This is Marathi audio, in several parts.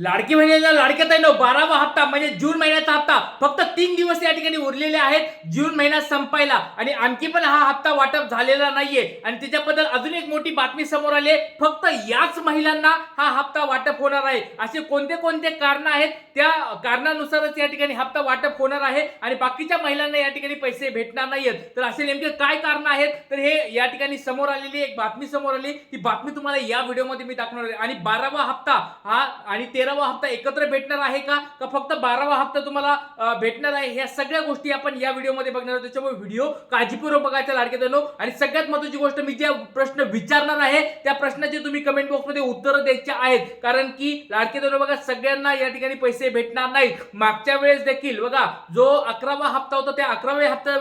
लाडकी बहिणीला आहे ताईनो बारावा हप्ता म्हणजे जून महिन्याचा हप्ता. फक्त तीन दिवस या ठिकाणी उरलेले आहेत. जून महिना संपायला. आणि आणखी पण हा हप्ता वाटप झालेला नाहीये. आणि त्याच्याबद्दल अजून एक मोठी बातमी समोर आली आहे. फक्त याच महिलांना हा हप्ता वाटप होणार आहे. असे कोणते कोणते कारण आहेत? त्या कारणानुसारच या ठिकाणी हप्ता वाटप होणार आहे. आणि बाकीच्या महिलांना या ठिकाणी पैसे भेटणार नाहीयेत. तर असे नेमके काय कारण आहेत? तर हे या ठिकाणी समोर आलेली एक बातमी समोर आली. ही बातमी तुम्हाला या व्हिडिओमध्ये मी दाखवणार आहे. आणि बारावा हप्ता हा आणि तेरावा हप्ता एकत्र भेटणार आहे का? का फक्त बारावा हप्ता तुम्हाला भेटणार आहे? ह्या सगळ्या गोष्टी आपण या व्हिडिओमध्ये बघणार आहोत. त्याच्यामुळे व्हिडिओ काळजीपूर्वक बघायच्या लाडके जणो आणि सगळ्यात महत्वाची गोष्ट मी ज्या प्रश्न विचारणार आहे त्या प्रश्नाचे तुम्ही कमेंट बॉक्समध्ये उत्तरं द्यायचे आहेत. कारण की लाडके जणो बघा सगळ्यांना या ठिकाणी पैसे भेटणार नाहीत. मागच्या वेळेस देखील बघा जो अकरावा हप्ता होता त्या अकराव्या हप्ता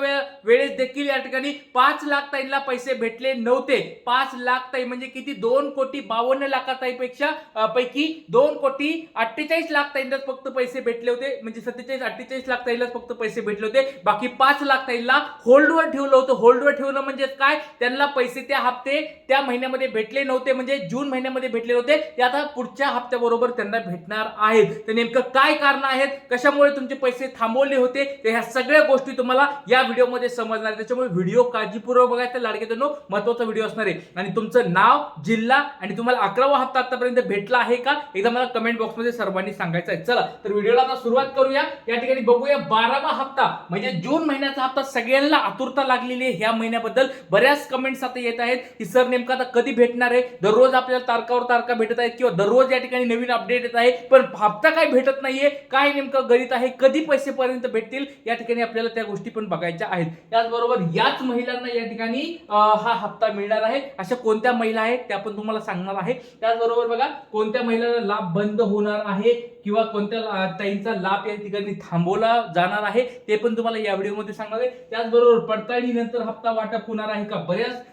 वेळेस देखील या ठिकाणी पाच लाख ताईंना पैसे भेटले नव्हते. पाच लाख ताई म्हणजे किती? दोन कोटी बावन्न लाखा ताईपेक्षा पैकी दोन कोटी अठ्ठेचाळीस लाख ताईंनाच फक्त पैसे भेटले होते. म्हणजे सत्तेचाळीस अठ्ठेचाळीस लाख ताईलाच फक्त पैसे भेटले होते. बाकी पाच लाख ताईला होल्डवर ठेवलं होतं. होल्डवर ठेवलं म्हणजे काय? त्यांना पैसे त्या हप्ते त्या महिन्यामध्ये भेटले नव्हते. म्हणजे जून महिन्यामध्ये भेटले नव्हते. ते आता पुढच्या हप्त्याबरोबर त्यांना भेटणार आहेत. तर नेमकं काय कारण आहेत? कशामुळे तुमचे पैसे थांबवले होते? तर ह्या सगळ्या गोष्टी तुम्हाला या व्हिडिओमध्ये समजणार आहे त्याच्यामुळे व्हिडिओ काळजीपूर्वक बघायचं लाडके दोन महत्त्वाचा व्हिडिओ असणार आहे. आणि तुमचं नाव जिल्हा आणि तुम्हाला अकरावा हप्ता आतापर्यंत भेटला आहे का? एकदा मला कमेंट बॉक्समध्ये सर्वांनी सांगायचं आहे चला तर व्हिडिओला आता सुरुवात करूया. या ठिकाणी बघूया बारावा हप्ता म्हणजे जून महिन्याचा हप्ता सगळ्यांना आतुरता लागलेली आहे ह्या महिन्याबद्दल. बऱ्याच कमेंट्स आता येत आहेत की सर नेमकं आता कधी भेटणार आहे? दररोज आपल्याला तारकावर तारखा भेटत आहेत किंवा दररोज या ठिकाणी नवीन अपडेट येत आहे. पण हप्ता काय भेटत नाहीये काय नेमकं गणित आहे कधी पैसेपर्यंत भेटतील या ठिकाणी आपल्याला त्या गोष्टी पण बघायच्या आहेत. त्याचबरोबर याच महिलांना या ठिकाणी हा हप्ता मिळणार आहे. अशा कोणत्या महिला आहेत त्या पण तुम्हाला सांगणार आहे. त्याचबरोबर बघा कोणत्या महिलांना लाभ बंद होणार आहे किंवा कोणत्या ताईंचा लाभ या ठिकाणी थांबवला जाणार आहे ते पण तुम्हाला या व्हिडिओमध्ये सांगणार आहे. त्याचबरोबर पडताळणी नंतर हप्ता वाटप होणार आहे का? बऱ्याच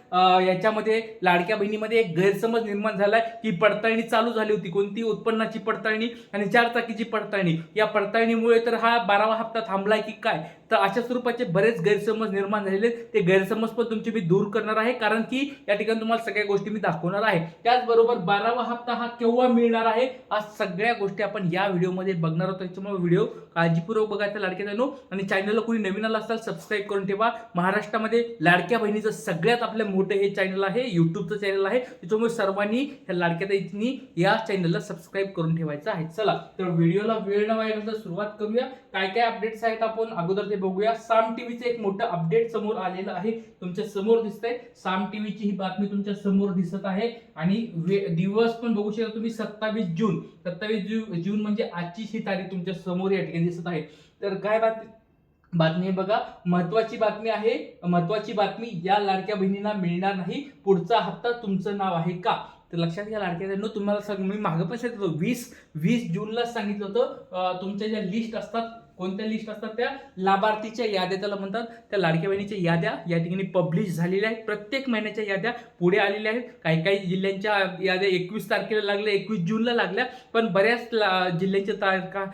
याच्यामध्ये लाडक्या बहिणीमध्ये एक गैरसमज निर्माण झालाय की पडताळणी चालू झाली होती. कोणती? उत्पन्नाची पडताळणी आणि चार चाकीची पडताळणी. या पडताळणीमुळे तर हा बारावा हप्ता थांबलाय की काय? तर अशा स्वरूपाचे बरेच गैरसमज निर्माण झालेले आहेत. ते गैरसमज पण तुमचे मी दूर करणार आहे कारण की या ठिकाणी तुम्हाला सगळ्या गोष्टी मी दाखवणार आहे. त्याचबरोबर बारावा हप्ता हा केव्हा मिळणार आहे? आज सगळ्या सगळ्या गोष्टी आपण या व्हिडिओमध्ये बघणार आहोत. त्याच्यामुळे व्हिडिओ काळजीपूर्वक बघायचा लाडक्या जाणू आणि चॅनलला कोणी नवीन आला असाल सबस्क्राईब करून ठेवा. महाराष्ट्रामध्ये लाडक्या बहिणीचं सगळ्यात आपलं मोठं हे चॅनल आहे युट्यूबचं चॅनल आहे. त्याच्यामुळे सर्वांनी ह्या लाडक्या ताईंनी या चॅनलला सबस्क्राईब करून ठेवायचं आहे. चला तर व्हिडिओला वेळ न वाया सुरुवात करूया. काय काय अपडेट्स आहेत आपण? अगोदर ते बघूया. साम टीव्हीचं एक मोठं अपडेट समोर आलेलं आहे. तुमच्यासमोर दिसतंय. साम टीव्हीची ही बातमी तुमच्यासमोर दिसत आहे. आणि वे- दिवस पण बघू शकता तुम्ही सत्तावीस जून. सत्तावीस जून जून म्हणजे आजचीच ही तारीख तुमच्यासमोर या ठिकाणी दिसत आहे. तर काय बातमी बातमी आहे बघा. महत्वाची बातमी आहे. महत्वाची बातमी या लाडक्या बहिणींना मिळणार नाही. पुढचा हप्ता तुमचं नाव आहे का? तर लक्षात घ्या लाडक्या तुम्हाला सांग मी मागं पण सांगितलं होतो. वीस वीस जूनला सांगितलं होतं. तुमच्या ज्या लिस्ट असतात कोणत्या लिस्ट असतात त्या? लाभार्थीच्या याद्या त्याला म्हणतात. त्या लाडक्या बहिणीच्या याद्या या ठिकाणी पब्लिश झालेल्या आहेत. प्रत्येक महिन्याच्या याद्या पुढे आलेल्या आहेत. काही काही जिल्ह्यांच्या याद्या एकवीस तारखेला लागल्या एकवीस जूनला लागल्या. पण बऱ्याच जिल्ह्यांच्या तारखा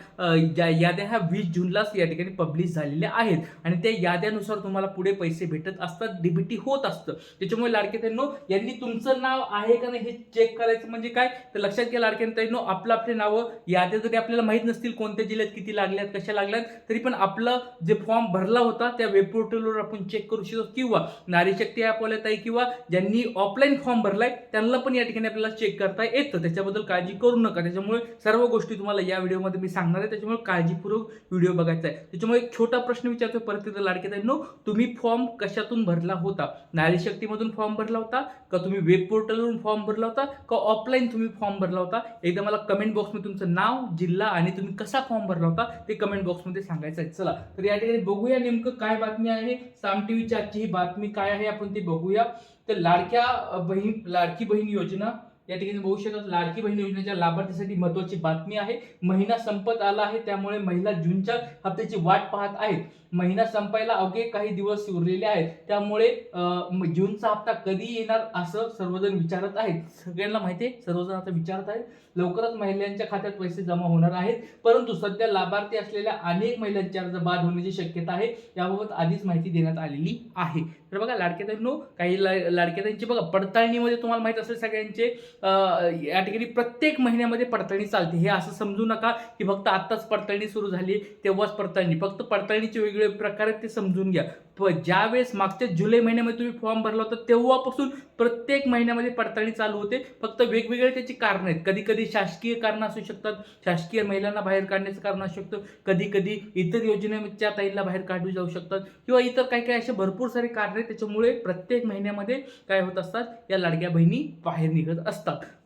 ज्या याद्या ह्या वीस जूनलाच या ठिकाणी पब्लिश झालेल्या आहेत. आणि त्या याद्यानुसार तुम्हाला पुढे पैसे भेटत असतात डीबीटी होत असतं. त्याच्यामुळे लाडके त्यांनो यांनी तुमचं नाव आहे का नाही हे चेक करायचं म्हणजे काय? तर लक्षात घ्या लाडके त्यांनो आपलं आपले नावं. याद्या जरी आपल्याला माहीत नसतील कोणत्या जिल्ह्यात किती लागल्यात कशा लागल्यात तरी पण आपलं जे फॉर्म भरला होता त्या वेब पोर्टलवर आपण चेक करू शकतो. किंवा नारी शक्ती ॲपवाल्यात आहे किंवा ज्यांनी ऑफलाईन फॉर्म भरलाय त्यांना पण या ठिकाणी आपल्याला चेक करता येतं. त्याच्याबद्दल काळजी करू नका. त्याच्यामुळे सर्व गोष्टी तुम्हाला या व्हिडिओमध्ये मी सांगणार आहे. त्याच्यामुळे काळजीपूर्वक व्हिडिओ बघायचा आहे. त्याच्यामुळे एक छोटा प्रश्न विचारतो परत एकदा लाडके नो तुम्ही फॉर्म कशातून भरला होता? नारी शक्तीमधून फॉर्म भरला होता? का तुम्ही वेब पोर्टलवरून फॉर्म भरला होता? का ऑफलाईन तुम्ही फॉर्म भरला होता? एकदा मला कमेंट बॉक्समध्ये तुमचं नाव जिल्हा आणि तुम्ही कसा फॉर्म भरला होता ते कमेंट बॉक्स बॉक्समध्ये सांगायचं आहे. चला तर या ठिकाणी बघूया नेमकं काय बातमी आहे. साम टीव्हीची आजची ही बातमी काय आहे आपण ती बघूया. तर लाडक्या बहीण लाडकी बहीण योजना या ठिकाणी बघू शकतात लाडकी बहीण योजनेच्या लाभार्थीसाठी महत्वाची बातमी आहे. महिना संपत आला आहे त्यामुळे महिला जूनच्या हप्त्याची वाट पाहत आहेत. महिना संपायला अवघे काही दिवस उरलेले आहेत. त्यामुळे जूनचा हप्ता कधी येणार असं सर्वजण विचारत आहेत. सगळ्यांना माहिती आहे सर्वजण आता विचारत आहेत. लवकरच महिलांच्या खात्यात पैसे जमा होणार आहेत. परंतु सध्या लाभार्थी असलेल्या अनेक महिलांचे अर्ज बाद होण्याची शक्यता आहे. याबाबत आधीच माहिती देण्यात आलेली आहे. तर बघा लाडक्यातांनो काही ला- बघा पडताळणीमध्ये तुम्हाला माहीत असेल सगळ्यांचे या ठिकाणी प्रत्येक महिन्यामध्ये पडताळणी चालते. हे असं समजू नका की फक्त आत्ताच पडताळणी सुरू झाली तेव्हाच पडताळणी. फक्त पडताळणीचे वेगवेगळे प्रकार आहेत ते समजून घ्या. ज्यावेळेस मागच्या जुलै महिन्यामध्ये तुम्ही फॉर्म भरला होता तेव्हापासून प्रत्येक महिन्यामध्ये पडताळणी चालू होते. फक्त वेगवेगळे त्याची कारणं आहेत. कधी कधी शासकीय कारणं असू शकतात. शासकीय महिलांना बाहेर काढण्याचं कारण असू शकतं. कधी कधी इतर योजनेच्या ताईला बाहेर काढली जाऊ शकतात. किंवा इतर काही काही असे भरपूर सारे कारण आहेत. त्याच्यामुळे प्रत्येक महिन्यामध्ये काय होत असतात? या लाडक्या बहिणी बाहेर निघत असतात. した。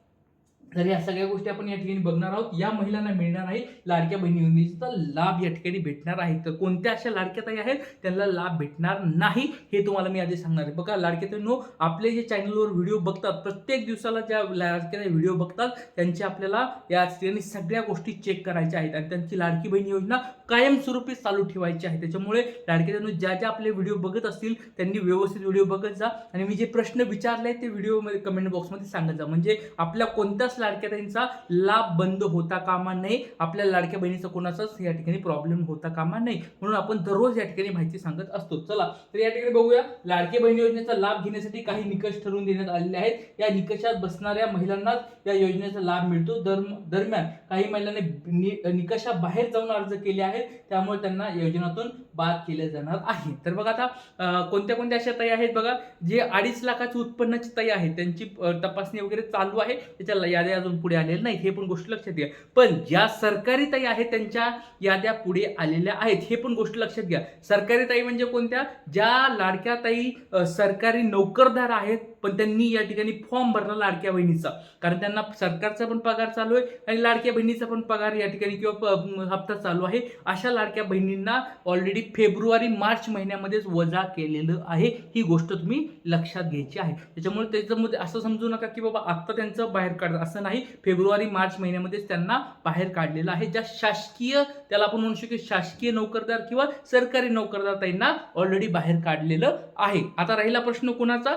तर या सगळ्या गोष्टी आपण या ठिकाणी बघणार आहोत. या महिलांना मिळणार आहे लाडक्या बहिणी योजनेचा लाभ या ठिकाणी भेटणार आहे. तर कोणत्या अशा लाडक्या ताई आहेत? त्यांना लाभ भेटणार नाही हे तुम्हाला मी आधी सांगणार आहे. बघा लाडक्या ताईंनो आपले जे चॅनलवर व्हिडिओ बघतात प्रत्येक दिवसाला ज्या लाडक्या ताई व्हिडिओ बघतात त्यांचे आपल्याला या ठिकाणी सगळ्या गोष्टी चेक करायच्या आहेत आणि त्यांची लाडकी बहीण योजना कायमस्वरूपी चालू ठेवायची आहे. त्याच्यामुळे लाडक्या ताईनो ज्या ज्या आपले व्हिडिओ बघत असतील त्यांनी व्यवस्थित व्हिडिओ बघत जा. आणि मी जे प्रश्न विचारले ते व्हिडिओमध्ये कमेंट बॉक्समध्ये सांगत जा. म्हणजे आपल्या कोणत्याच लाडक्या ताईंचा लाभ बंद होता कामा नये. आपल्या लाडक्या बहिणीचा कोणाचाच या ठिकाणी प्रॉब्लेम होता कामा नये. म्हणून आपण दररोज या ठिकाणी माहिती सांगत असतो. चला तर या ठिकाणी बघूया. लाडकी बहीण योजनेचा लाभ घेण्यासाठी काही निकष ठरवून देण्यात आलेले आहेत. या निकषात बसणाऱ्या महिलांनाच या योजनेचा लाभ मिळतो. दरम्यान काही महिलांनी निकषाबाहेर जाऊन अर्ज केले आहेत. त्यामुळे त्यांना योजनातून बाद केले जाणार आहे. तर बघा आता कोणत्या कोणत्या अशा ताई आहेत बघा जे अडीच लाखाची उत्पन्नाची ताई आहे त्यांची तपासणी वगैरे चालू आहे त्याच्या याद्या अजून पुढे आलेल्या नाहीत हे पण गोष्ट लक्षात घ्या. पण ज्या सरकारी ताई आहेत त्यांच्या याद्या पुढे आलेल्या आहेत हे पण गोष्ट लक्षात घ्या. सरकारी ताई म्हणजे कोणत्या? ज्या लाडक्या ताई सरकारी नोकरदार आहेत पण त्यांनी या ठिकाणी फॉर्म भरला लाडक्या बहिणीचा. कारण त्यांना सरकारचा पण पगार चालू आहे आणि लाडक्या बहिणीचा पण पगार या ठिकाणी किंवा प- हप्ता चालू आहे. अशा लाडक्या बहिणींना ऑलरेडी फेब्रुवारी मार्च महिन्यामध्येच वजा केलेलं आहे. ही गोष्ट तुम्ही लक्षात घ्यायची आहे. त्याच्यामुळे त्याच्यामध्ये असं समजू नका की बाबा आत्ता त्यांचं बाहेर काढ असं नाही. फेब्रुवारी मार्च महिन्यामध्येच त्यांना बाहेर काढलेलं आहे. ज्या शासकीय त्याला आपण म्हणू शकतो शासकीय नोकरदार किंवा सरकारी नोकरदार त्यांना ऑलरेडी बाहेर काढलेलं आहे. आता राहिला प्रश्न कोणाचा?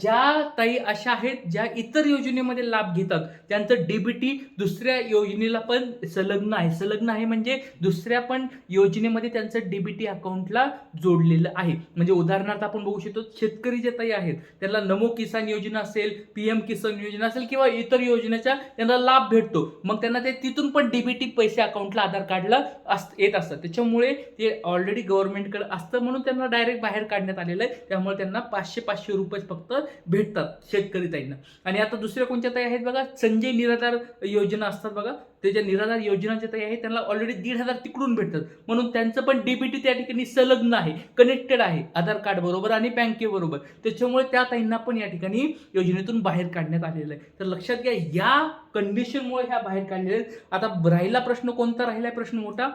ज्या ज्या ताई अशा आहेत ज्या इतर योजनेमध्ये लाभ घेतात त्यांचं डीबीटी दुसऱ्या योजनेला पण संलग्न आहे. संलग्न आहे म्हणजे दुसऱ्या पण योजनेमध्ये त्यांचं डीबीटी अकाउंटला जोडलेलं आहे. म्हणजे उदाहरणार्थ आपण बघू शकतो शेतकरी जे ताई आहेत त्यांना नमो किसान योजना असेल पीएम किसान योजना असेल किंवा इतर योजनेचा त्यांना लाभ भेटतो. मग त्यांना ते तिथून पण डीबीटी पैसे अकाउंटला आधार कार्डला अस येत असतात. त्याच्यामुळे ते ऑलरेडी गव्हर्नमेंटकडे असतं म्हणून त्यांना डायरेक्ट बाहेर काढण्यात आलेलं आहे. त्यामुळे त्यांना पाचशे पाचशे रुपये फक्त भेटतात शेतकरी ताईंना. आणि आता दुसऱ्या कोणत्या ताई आहेत बघा? संजय निराधार योजना असतात बघा. ते ज्या निराधार योजनाच्या ताई आहेत त्यांना ऑलरेडी दीड हजार तिकडून भेटतात. म्हणून त्यांचं पण डीबीटी त्या ठिकाणी संलग्न आहे कनेक्टेड आहे आधार कार्ड बरोबर आणि बँकेबरोबर त्याच्यामुळे त्या ताईंना पण या ठिकाणी योजनेतून बाहेर काढण्यात आलेलं आहे. तर लक्षात घ्या या कंडिशनमुळे ह्या बाहेर काढलेल्या आहेत. आता राहिला प्रश्न कोणता? राहिला प्रश्न मोठा.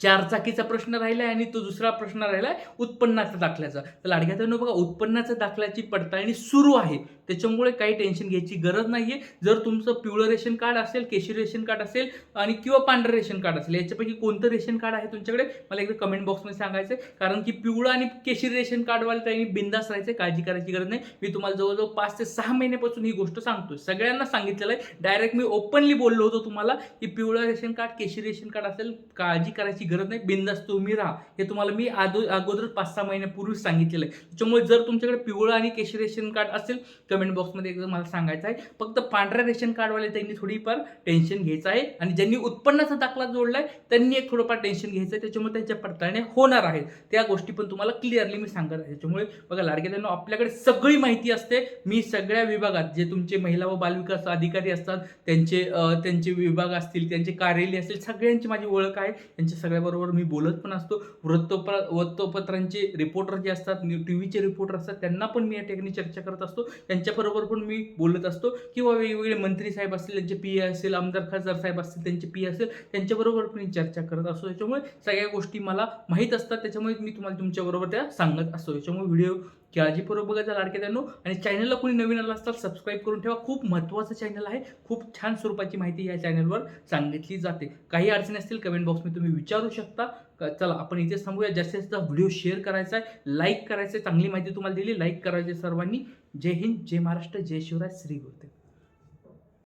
चारचाकीचा प्रश्न राहिला आणि तो दुसरा प्रश्न राहिला उत्पन्नाचा दाखल्याचा. तर लाडक्या बघा उत्पन्नाचा दाखल्याची पडताळणी सुरू आहे. त्याच्यामुळे काही टेन्शन घ्यायची गरज नाहीये. जर तुमचं पिवळं रेशन कार्ड असेल केशरी रेशन कार्ड असेल आणि किंवा पांढरं रेशन कार्ड असेल याच्यापैकी कोणतं रेशन कार्ड आहे तुमच्याकडे? मला एकदा कमेंट बॉक्समध्ये सांगायचं आहे. कारण की पिवळं आणि केशरी रेशन कार्डवाले त्यांनी बिंदास राहायचं काळजी करायची गरज नाही. मी तुम्हाला जवळजवळ पाच ते सहा महिन्यापासून ही गोष्ट सांगतो सगळ्यांना सांगितलेलं आहे. डायरेक्ट मी ओपनली बोललो होतो तुम्हाला की पिवळं रेशन कार्ड केशरी रेशन कार्ड असेल काळजी करायची गरज नाही बिंदास तुम्ही राहा. हे तुम्हाला मी आदो अगोदर पाच सहा महिन्यापूर्वीच सांगितलेलं आहे. त्याच्यामुळे जर तुमच्याकडे पिवळं आणि केशरी रेशन कार्ड असेल कमेंट बॉक्समध्ये एकदा मला सांगायचं आहे. फक्त पांढऱ्या रेशन कार्डवाले त्यांनी थोडीफार टेन्शन घ्यायचं आहे. आणि ज्यांनी उत्पन्नाचा दाखला जोडलाय त्यांनी एक थोडंफार टेन्शन घ्यायचं आहे. त्याच्यामुळे त्यांच्या पडताळण्या होणार आहेत. त्या गोष्टी पण तुम्हाला क्लिअरली मी सांगत आहे. त्याच्यामुळे बघा लाडक्या त्यांना आपल्याकडे सगळी माहिती असते. मी सगळ्या विभागात जे तुमचे महिला व बालविकास अधिकारी असतात त्यांचे त्यांचे विभाग असतील त्यांचे कार्यालय असतील सगळ्यांची माझी ओळख आहे. त्यांच्या सगळ्याबरोबर मी बोलत पण असतो. वृत्तप वृत्तपत्रांचे रिपोर्टर जे असतात न्यू टी व्हीचे रिपोर्टर असतात त्यांना पण मी या ठिकाणी चर्चा करत असतो. त्यांच्याबरोबर पण मी बोलत असतो. किंवा वेगवेगळे मंत्री साहेब असतील त्यांचे पी ए असेल आमदार खासदार साहेब असतील त्यांचे पी असेल त्यांच्याबरोबर पण मी चर्चा करत असतो. त्याच्यामुळे सगळ्या गोष्टी मला माहीत असतात. त्याच्यामुळे मी तुम्हाला तुमच्याबरोबर त्या सांगत असतो. त्याच्यामुळे व्हिडिओ काळजीपूर्वक बघायचा लाडके त्यांनो आणि चॅनलला कोणी नवीन आला असतात सबस्क्राईब करून ठेवा. खूप महत्त्वाचं चॅनल आहे. खूप छान स्वरूपाची माहिती या चॅनलवर सांगितली जाते. काही अडचणी असतील कमेंट बॉक्समध्ये तुम्ही विचारू शकता. चला आपण इथेच थांबूया. जास्तीत जास्त व्हिडिओ शेअर करायचा आहे. लाईक करायचं आहे. चांगली माहिती तुम्हाला दिली. लाईक करायची सर्वांनी. जय हिंद जय महाराष्ट्र जय शिवराय. श्री गुरुदेव.